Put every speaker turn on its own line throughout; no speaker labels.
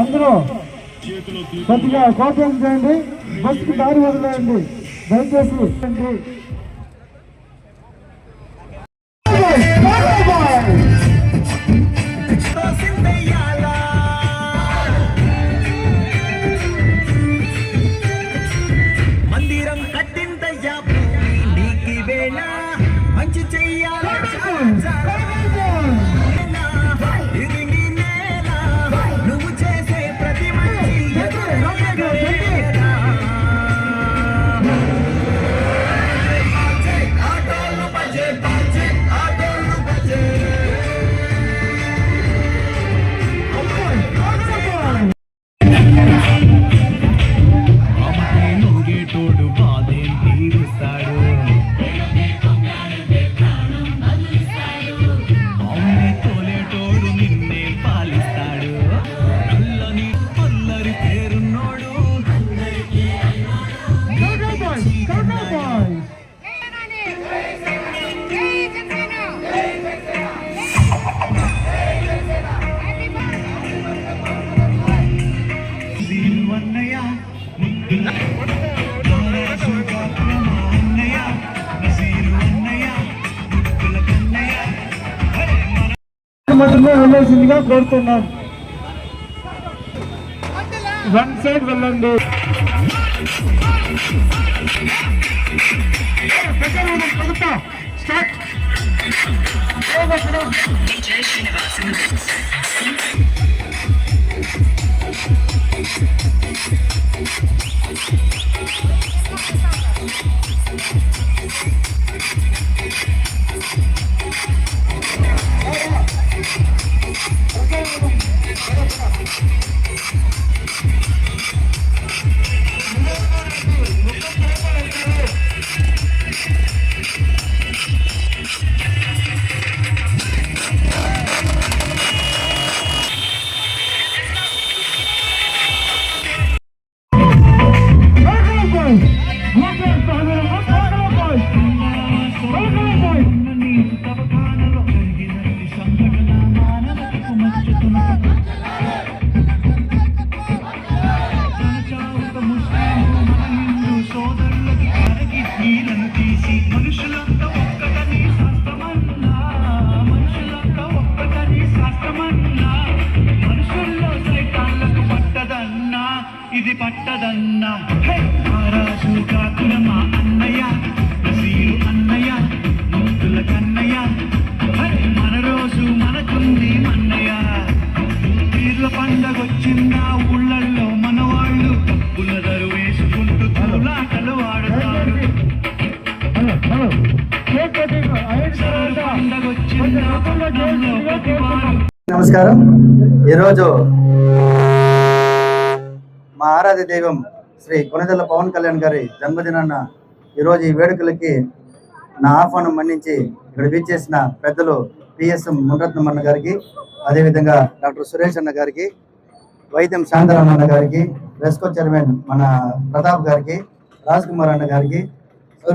అందరూ కొద్దిగా కోపం చేయండి. బస్సుకి దారి వదిలేయండి. దయచేసి
మన
మధ్యలో వెళ్ళాల్సిందిగా కోరుతున్నాం వన్ సైడ్ వెళ్ళండి స్టార్ట్
Thank you.
నమస్కారం. ఈరోజు మా ఆరాధ్య దైవం శ్రీ కొనదెల్ల పవన్ కళ్యాణ్ గారి జన్మదినాన్న ఈరోజు ఈ వేడుకలకి నా ఆహ్వానం మన్నించి ఇక్కడ విచ్చేసిన పెద్దలు పిఎస్ఎం మునరత్నం అన్న గారికి అదేవిధంగా డాక్టర్ సురేష్ అన్న గారికి వైద్యం శాంతరామ్ అన్న గారికి రెస్కో చైర్మన్ మన ప్రతాప్ గారికి రాజ్ కుమార్ అన్న గారికి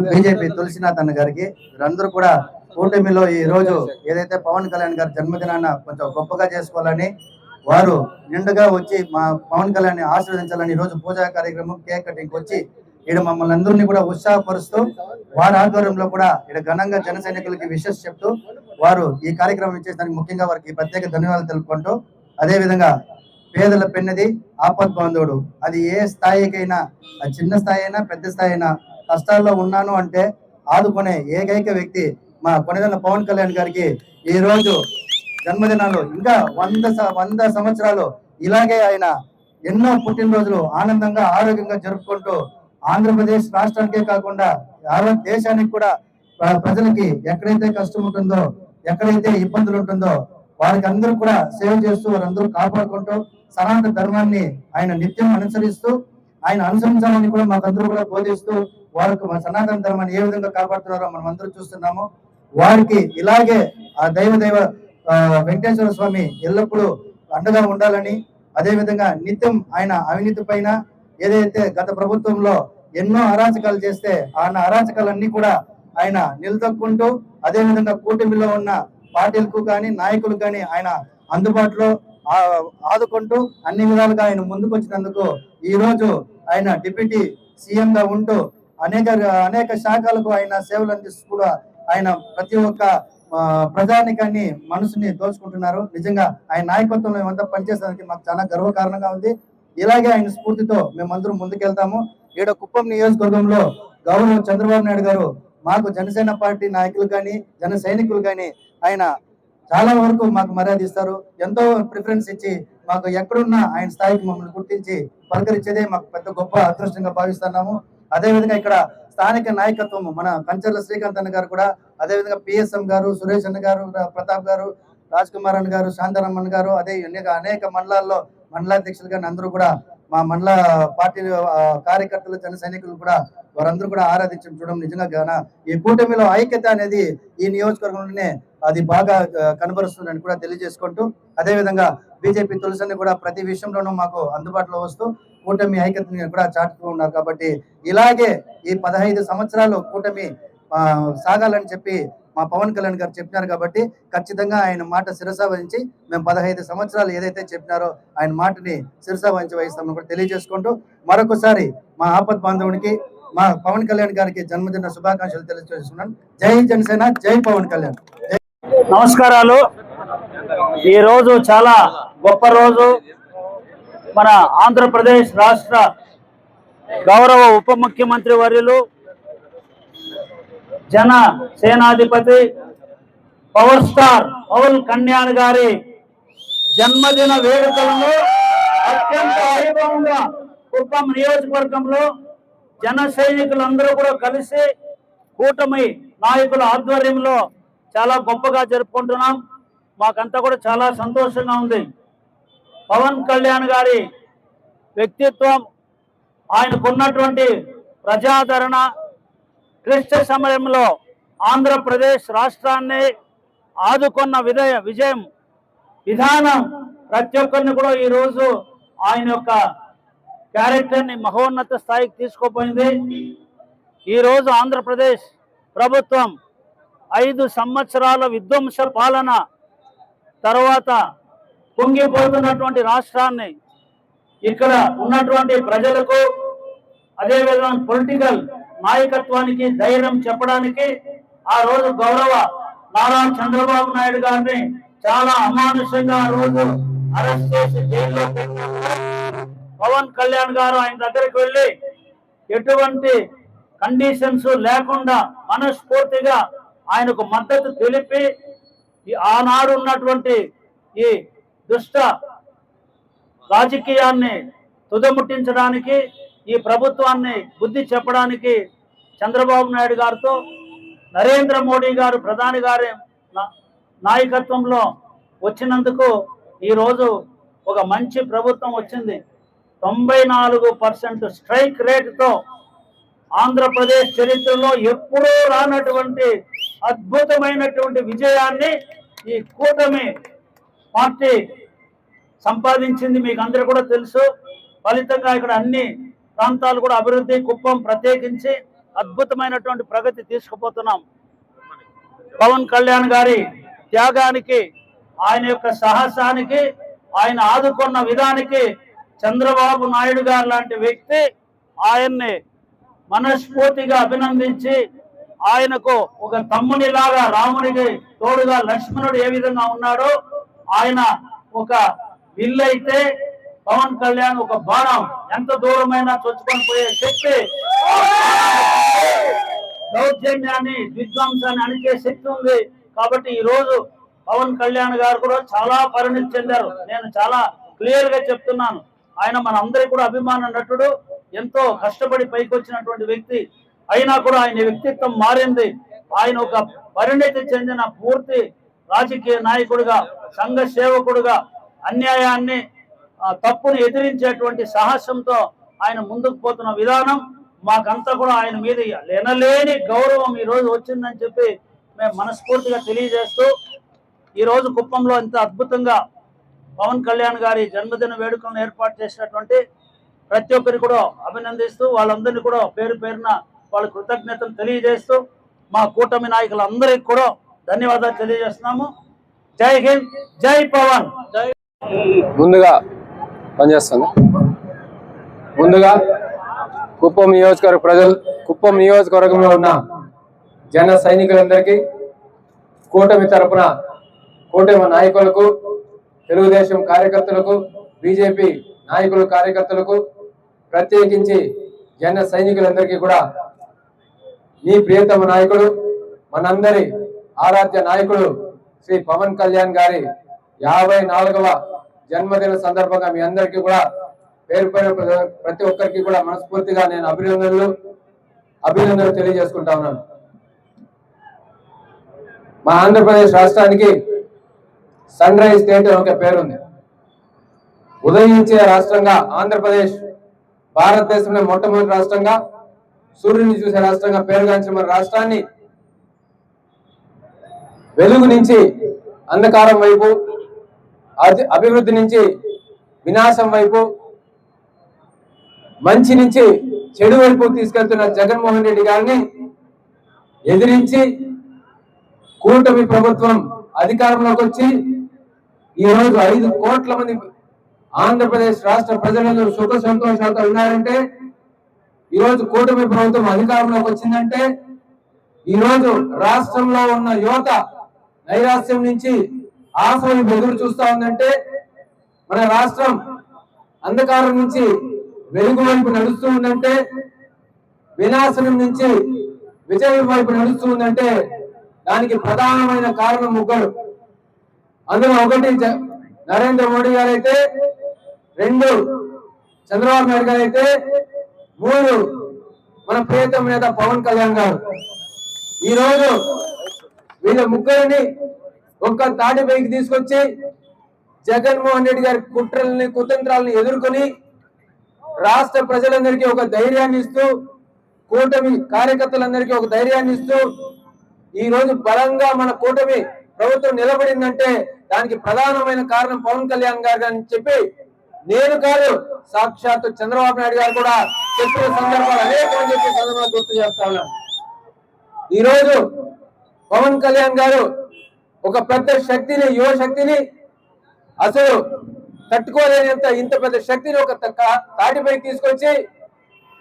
బీజేపీ తులసినాథ్ అన్న గారికి వీరందరూ కూడా కూటమిలో ఈ రోజు ఏదైతే పవన్ కళ్యాణ్ గారి జన్మదినాన్న కొంచెం గొప్పగా చేసుకోవాలని వారు నిండుగా వచ్చి మా పవన్ కళ్యాణ్ ఆశీర్వదించాలని ఈరోజు రోజు పూజా కార్యక్రమం కేక్ కటింగ్ వచ్చి ఈడ మమ్మల్ని అందరినీ కూడా ఉత్సాహపరుస్తూ వారి ఆధ్వర్యంలో కూడా ఇక్కడ ఘనంగా జన సైనికులకి విషెస్ చెప్తూ వారు ఈ కార్యక్రమం ఇచ్చేసరికి ముఖ్యంగా వారికి ప్రత్యేక ధన్యవాదాలు తెలుపుకుంటూ అదే విధంగా పేదల పెన్నది ఆపద్ బాంధవుడు. అది ఏ స్థాయికైనా చిన్న స్థాయి అయినా పెద్ద స్థాయి అయినా కష్టాల్లో ఉన్నాను అంటే ఆదుకునే ఏకైక వ్యక్తి మా కొనిదల పవన్ కళ్యాణ్ గారికి ఈ రోజు జన్మదినాలు. ఇంకా వంద వంద సంవత్సరాలు ఇలాగే ఆయన ఎన్నో పుట్టినరోజులు ఆనందంగా ఆరోగ్యంగా జరుపుకుంటూ ఆంధ్రప్రదేశ్ రాష్ట్రానికే కాకుండా దేశానికి కూడా ప్రజలకి ఎక్కడైతే కష్టం ఉంటుందో ఎక్కడైతే ఇబ్బందులు ఉంటుందో వారికి అందరూ కూడా సేవ చేస్తూ వారందరూ కాపాడుకుంటూ సనాతన ధర్మాన్ని ఆయన నిత్యం అనుసరిస్తూ ఆయన అనుసరించాలని కూడా మాకందరూ కూడా బోధిస్తూ వారికి మన సనాతన ధర్మాన్ని ఏ విధంగా కాపాడుతున్నారో మనం అందరూ చూస్తున్నాము. వారికి ఇలాగే ఆ దైవ దైవ వెంకటేశ్వర స్వామి ఎల్లప్పుడూ అండగా ఉండాలని అదేవిధంగా నిత్యం ఆయన అవినీతి పైన ఏదైతే గత ప్రభుత్వంలో ఎన్నో అరాచకాలు చేస్తే ఆ అరాచకాలన్నీ కూడా ఆయన నిలదొక్కుంటూ అదేవిధంగా కూటమిలో ఉన్న పార్టీలకు కానీ నాయకులు కానీ ఆయన అందుబాటులో ఆదుకుంటూ అన్ని విధాలుగా ఆయన ముందుకు వచ్చినందుకు ఈ రోజు ఆయన డిప్యూటీ సీఎంగా ఉంటూ అనేక అనేక శాఖలకు ఆయన సేవలు అందిస్తూ కూడా ఆయన ప్రతి ఒక్క ప్రజానికాన్ని మనసుని దోచుకుంటున్నారు. నిజంగా ఆయన నాయకత్వంలో మేమంతా పనిచేసేదానికి మాకు చాలా గర్వకారణంగా ఉంది. ఇలాగే ఆయన స్ఫూర్తితో మేమందరం ముందుకెళ్తాము. ఈడ కుప్పం నియోజకవర్గంలో గౌరవ చంద్రబాబు నాయుడు గారు మాకు జనసేన పార్టీ నాయకులు కానీ జన సైనికులు కానీ ఆయన చాలా వరకు మాకు మర్యాద ఇస్తారు. ఎంతో ప్రిఫరెన్స్ ఇచ్చి మాకు ఎక్కడున్నా ఆయన స్థాయికి మమ్మల్ని గుర్తించి పలకరించేదే మాకు పెద్ద గొప్ప అదృష్టంగా భావిస్తున్నాము. అదే విధంగా ఇక్కడ స్థానిక నాయకత్వం మన కంచర్ల శ్రీకాంత్ అన్న గారు కూడా అదే విధంగా పిఎస్ఎం గారు సురేష్ అన్న గారు ప్రతాప్ గారు రాజ్ కుమార్ అన్న గారు శాంతారామన్ గారు అదే అనేక అనేక మండలాల్లో మండలాధ్యక్షులు కానీ అందరూ కూడా మా మండల పార్టీ కార్యకర్తలు జన సైనికులు కూడా వారందరూ కూడా ఆరాధించడం చూడడం నిజంగా గాన ఈ కూటమిలో ఐక్యత అనేది ఈ నియోజకవర్గంలోనే అది బాగా కనబరుస్తుందని కూడా తెలియజేసుకుంటూ అదే విధంగా బీజేపీ తులసిని కూడా ప్రతి విషయంలోనూ మాకు అందుబాటులో వస్తూ కూటమి ఐక్యతని కూడా చాటుతూ ఉన్నారు కాబట్టి ఇలాగే ఈ పదహైదు సంవత్సరాలు కూటమి సాగాలని చెప్పి మా పవన్ కళ్యాణ్ గారు చెప్పినారు కాబట్టి ఖచ్చితంగా ఆయన మాట శిరస వహించి మేము పదహైదు సంవత్సరాలు ఏదైతే చెప్పినారో ఆయన మాటని శిరస వహించి వహిస్తామని కూడా తెలియజేసుకుంటూ మరొకసారి మా ఆపద్ బాంధవునికి మా పవన్ కళ్యాణ్ గారికి జన్మదిన శుభాకాంక్షలు తెలియజేస్తున్నాను. జై జనసేన జై పవన్ కళ్యాణ్.
నమస్కారాలు. ఈ రోజు చాలా గొప్ప రోజు. మన ఆంధ్రప్రదేశ్ రాష్ట్ర గౌరవ ఉప ముఖ్యమంత్రి వర్యులు జన సేనాధిపతి పవర్ స్టార్ పవన్ కళ్యాణ్ గారి జన్మదిన వేడుకలను అత్యంత వైభవంగా కుప్పం నియోజకవర్గంలో జన సైనికులందరూ కూడా కలిసి కూటమి నాయకుల ఆధ్వర్యంలో చాలా గొప్పగా జరుపుకుంటున్నాం. మాకంతా కూడా చాలా సంతోషంగా ఉంది. పవన్ కళ్యాణ్ గారి వ్యక్తిత్వం ఆయనకున్నటువంటి ప్రజాదరణ క్లిష్ట సమయంలో ఆంధ్రప్రదేశ్ రాష్ట్రాన్ని ఆదుకున్న విధయ విజయం విధానం ప్రతి ఒక్కరిని కూడా ఈరోజు ఆయన యొక్క క్యారెక్టర్ని మహోన్నత స్థాయికి తీసుకుపోయింది ఈరోజు ఆంధ్రప్రదేశ్ ప్రభుత్వం ఐదు సంవత్సరాల విధ్వంస పాలన తర్వాత కుంగిపోతున్నటువంటి రాష్ట్రాన్ని ఇక్కడ ఉన్నటువంటి ప్రజలకు అదేవిధంగా పొలిటికల్ నాయకత్వానికి ధైర్యం చెప్పడానికి ఆ రోజు గౌరవ నారా చంద్రబాబు నాయుడు గారిని చాలా అమానుషంగా ఆ రోజు అరెస్ట్ చేసి జైల్లో పవన్ కళ్యాణ్ గారు ఆయన దగ్గరికి వెళ్ళి ఎటువంటి కండిషన్స్ లేకుండా మనస్ఫూర్తిగా ఆయనకు మద్దతు తెలిపి ఈ ఆనాడు ఉన్నటువంటి ఈ దుష్ట రాజకీయాన్ని తుదముట్టించడానికి ఈ ప్రభుత్వాన్ని బుద్ధి చెప్పడానికి చంద్రబాబు నాయుడు గారితో నరేంద్ర మోడీ గారు ప్రధాని గారి నాయకత్వంలో వచ్చినందుకు ఈరోజు ఒక మంచి ప్రభుత్వం వచ్చింది. తొంభై నాలుగు పర్సెంట్ స్ట్రైక్ రేటుతో ఆంధ్రప్రదేశ్ చరిత్రలో ఎప్పుడూ రానటువంటి అద్భుతమైనటువంటి విజయాన్ని ఈ కూటమి పార్టీ సంపాదించింది మీకు అందరూ కూడా తెలుసు. ఫలితంగా ఇక్కడ అన్ని ప్రాంతాలు కూడా అభివృద్ధి కుప్పం ప్రత్యేకించి అద్భుతమైనటువంటి ప్రగతి తీసుకుపోతున్నాం. పవన్ కళ్యాణ్ గారి త్యాగానికి ఆయన యొక్క సాహసానికి ఆయన ఆదుకున్న విధానికి చంద్రబాబు నాయుడు గారు లాంటి వ్యక్తి ఆయన్ని మనస్ఫూర్తిగా అభినందించి ఆయనకు ఒక తమ్మునిలాగా రామునికి తోడుగా లక్ష్మణుడు ఏ విధంగా ఉన్నాడో ఆయన ఒక విల్లు అయితే పవన్ కళ్యాణ్ ఒక బాణం. ఎంత దూరమైనా చొచ్చుకొని పోయే శక్తి. దౌర్జన్యాన్ని విధ్వంసాన్ని అణిచే శక్తి ఉంది. కాబట్టి ఈ రోజు పవన్ కళ్యాణ్ గారు కూడా చాలా పరిణితి చెందారు. నేను చాలా క్లియర్గా చెప్తున్నాను. ఆయన మన అందరికి కూడా అభిమాన నటుడు. ఎంతో కష్టపడి పైకి వచ్చినటువంటి వ్యక్తి. అయినా కూడా ఆయన వ్యక్తిత్వం మారింది. ఆయన ఒక పరిణితి చెందిన పూర్తి రాజకీయ నాయకుడిగా సంఘ సేవకుడుగా అన్యాయాన్ని తప్పును ఎదిరించేటువంటి సాహసంతో ఆయన ముందుకు పోతున్న విధానం మాకంతా కూడా ఆయన మీద లేనలేని గౌరవం ఈ రోజు వచ్చిందని చెప్పి మేము మనస్ఫూర్తిగా తెలియజేస్తూ ఈరోజు కుప్పంలో ఇంత అద్భుతంగా పవన్ కళ్యాణ్ గారి జన్మదిన వేడుకలను ఏర్పాటు చేసినటువంటి ప్రతి ఒక్కరి కూడా అభినందిస్తూ వాళ్ళందరినీ కూడా పేరు పేరున వాళ్ళ కృతజ్ఞతలు తెలియజేస్తూ మా కూటమి నాయకులందరికీ కూడా ధన్యవాదాలు తెలియజేస్తున్నాము. జై హింద్ జై పవన్. జై
ముందుగా పనిచేస్తుంది. ముందుగా కుప్పం నియోజకవర్గ ప్రజలు కుప్పం నియోజకవర్గంలో ఉన్న జన సైనికులందరికీ కూటమి తరపున కూటమి నాయకులకు తెలుగుదేశం కార్యకర్తలకు బీజేపీ నాయకులు కార్యకర్తలకు ప్రత్యేకించి జన సైనికులందరికీ కూడా మీ ప్రియతమ నాయకుడు మనందరి ఆరాధ్య నాయకుడు శ్రీ పవన్ కళ్యాణ్ గారి యాభై నాలుగవ జన్మదిన సందర్భంగా మీ అందరికీ కూడా పేరు పైన ప్రతి ఒక్కరికి కూడా మనస్ఫూర్తిగా నేను అభినందనలు అభినందనలు తెలియజేసుకుంటా ఉన్నాను. మా ఆంధ్రప్రదేశ్ రాష్ట్రానికి సన్ రైజ్ స్టేట్ అని ఒక పేరుంది. ఉదయించే రాష్ట్రంగా ఆంధ్రప్రదేశ్ భారతదేశంలో మొట్టమొదటి రాష్ట్రంగా సూర్యుని చూసే రాష్ట్రంగా పేరుగాంచిన మన రాష్ట్రాన్ని వెలుగు నుంచి అంధకారం వైపు అభివృద్ధి నుంచి వినాశం వైపు మంచి నుంచి చెడు వైపు తీసుకెళ్తున్న జగన్మోహన్ రెడ్డి గారిని ఎదిరించి కూటమి ప్రభుత్వం అధికారంలోకి వచ్చి ఈ రోజు ఐదు కోట్ల మంది ఆంధ్రప్రదేశ్ రాష్ట్ర ప్రజలందరూ సుఖ సంతోషాలతో ఉన్నారంటే ఈ రోజు కూటమి ప్రభుత్వం అధికారంలోకి వచ్చిందంటే ఈ రోజు రాష్ట్రంలో ఉన్న యువత నైరాశ్యం నుంచి ఆశ ఎదురు చూస్తా ఉందంటే మన రాష్ట్రం అంధకారం నుంచి వెలుగు వైపు నడుస్తూ ఉందంటే వినాశనం నుంచి విజయం వైపు నడుస్తూ ఉందంటే దానికి ప్రధానమైన కారణం ముగ్గురు అందులో ఒకటి నరేంద్ర మోడీ గారు అయితే రెండు చంద్రబాబు నాయుడు గారు అయితే మూడు మన ప్రియతమ నేత పవన్ కళ్యాణ్ గారు. ఈ రోజు వీళ్ళ ముగ్గురిని ఒక్క తాటిపైకి తీసుకొచ్చి జగన్మోహన్ రెడ్డి గారి కుట్రల్ని కుతంత్రాలను ఎదుర్కొని రాష్ట్ర ప్రజలందరికీ ఒక ధైర్యాన్ని ఇస్తూ కూటమి కార్యకర్తలందరికీ ఒక ధైర్యాన్ని ఇస్తూ ఈ రోజు బలంగా మన కూటమి ప్రభుత్వం నిలబడిందంటే దానికి ప్రధానమైన కారణం పవన్ కళ్యాణ్ గారు అని చెప్పి నేను కాదు సాక్షాత్తు చంద్రబాబు నాయుడు గారు కూడా చెప్పిన సందర్భాలు అనేకం చెప్పి సందర్భాలు గుర్తు చేస్తా ఉన్నాను. ఈరోజు పవన్ కళ్యాణ్ గారు ఒక పెద్ద శక్తిని యువ శక్తిని అసలు తట్టుకోలేనంత ఇంత పెద్ద శక్తిని ఒక తాటిపై తీసుకొచ్చి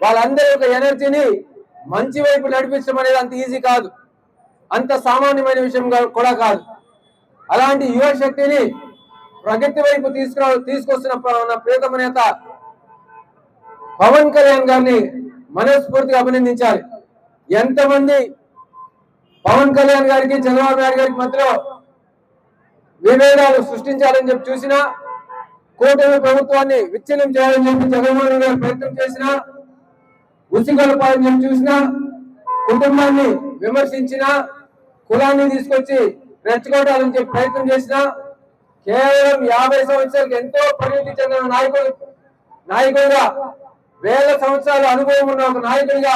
వాళ్ళందరి యొక్క ఎనర్జీని మంచి వైపు నడిపించడం అనేది అంత ఈజీ కాదు. అంత సామాన్యమైన విషయం కూడా కాదు. అలాంటి యువ శక్తిని ప్రగతి వైపు తీసుకురా తీసుకొస్తున్న ప్రియతమ నేత పవన్ కళ్యాణ్ గారిని మనస్ఫూర్తిగా అభినందించాలి. ఎంతమంది పవన్ కళ్యాణ్ గారికి చంద్రబాబు నాయుడు గారికి మధ్యలో విభేదాలు సృష్టించాలని చెప్పి చూసినా కూటమి ప్రభుత్వాన్ని విచ్ఛిన్నం చేయాలని చెప్పి జగన్మోహన్ గారు ప్రయత్నం చేసినా ఉసిగొలపాలని చెప్పి చూసినా కుటుంబాన్ని విమర్శించిన కులాన్ని తీసుకొచ్చి రెచ్చగొట్టాలని చెప్పి ప్రయత్నం చేసినా కేవలం యాభై సంవత్సరాలకు ఎంతో పరిణితి చెందిన నాయకుడు నాయకుడిగా వేల సంవత్సరాల అనుభవం ఉన్న ఒక నాయకుడిగా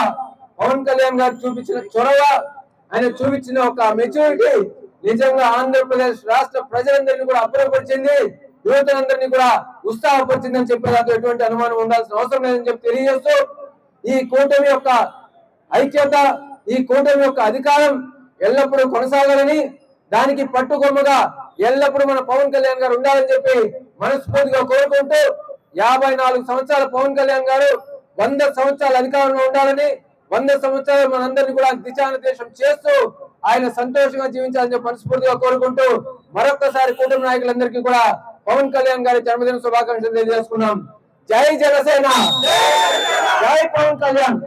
పవన్ కళ్యాణ్ గారు చూపించిన చొరవ ఆయన చూపించిన ఒక మెచ్యూరిటీ నిజంగా ఆంధ్రప్రదేశ్ రాష్ట్ర ప్రజలందరినీ కూడా అబ్బురపరిచింది యువతలందరినీ కూడా ఉత్సాహపరిచిందని చెప్పే దాంతో ఎటువంటి అనుమానం ఉండాల్సిన అవసరం లేదని చెప్పి తెలియజేస్తూ ఈ కూటమి యొక్క ఐక్యత ఈ కూటమి యొక్క అధికారం ఎల్లప్పుడూ కొనసాగాలని దానికి పట్టుకొమ్మగా ఎల్లప్పుడూ మన పవన్ కళ్యాణ్ గారు ఉండాలని చెప్పి మనస్ఫూర్తిగా కోరుకుంటూ యాభై నాలుగు సంవత్సరాల పవన్ కళ్యాణ్ గారు వంద సంవత్సరాల అధికారంలో ఉండాలని వంద సంవత్సరాలు మనందరినీ కూడా దిశానిర్దేశం చేస్తూ ఆయన సంతోషంగా జీవించాలని మనస్ఫూర్తిగా కోరుకుంటూ మరొకసారి కుటుంబ నాయకులందరికీ కూడా పవన్ కళ్యాణ్ గారి జన్మదిన శుభాకాంక్షలు తెలియజేసుకున్నాం. జై జనసేన! జై పవన్ కళ్యాణ్!